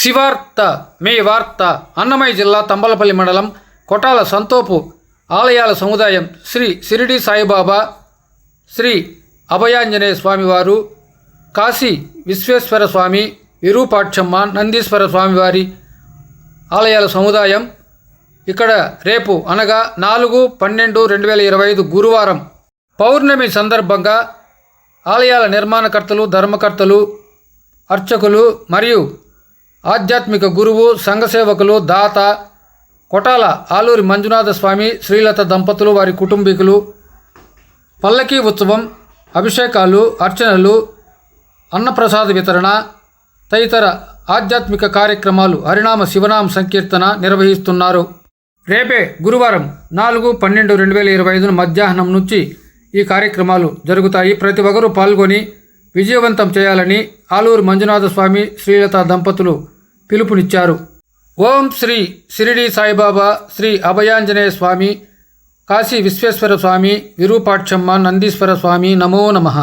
శివార్త మీ వార్త అన్నమయ్య జిల్లా తంబలపల్లి మండలం కొటాల సంతోపు ఆలయాల సముదాయం శ్రీ సిరిడి సాయిబాబా శ్రీ అభయాంజనేయ స్వామివారు కాశీ విశ్వేశ్వర స్వామి విరూపాక్షమ్మ నందీశ్వర స్వామివారి ఆలయాల సముదాయం. ఇక్కడ రేపు అనగా నాలుగు పన్నెండు రెండు వేల ఇరవై ఐదు గురువారం పౌర్ణమి సందర్భంగా ఆలయాల నిర్మాణకర్తలు ధర్మకర్తలు అర్చకులు మరియు ఆధ్యాత్మిక గురువు సంఘసేవకులు దాత కొటాల ఆలూరి మంజునాథ స్వామి శ్రీలత దంపతులు వారి కుటుంబీకులు పల్లకీ ఉత్సవం అభిషేకాలు అర్చనలు అన్నప్రసాద వితరణ తదితర ఆధ్యాత్మిక కార్యక్రమాలు హరినామ శివనామ సంకీర్తన నిర్వహిస్తున్నారు. రేపే గురువారం నాలుగు పన్నెండు రెండు వేల ఇరవై ఐదున మధ్యాహ్నం నుంచి ఈ కార్యక్రమాలు జరుగుతాయి. ప్రతి ఒక్కరూ పాల్గొని విజయవంతం చేయాలని ఆలూరు మంజునాథ స్వామి శ్రీలత దంపతులు పిలుపునిచ్చారు. ఓం శ్రీ షిరిడి సాయిబాబా శ్రీ అభయాంజనేయ స్వామి కాశీ విశ్వేశ్వర స్వామి విరూపాక్షమ్మ నందీశ్వర స్వామి నమో నమః.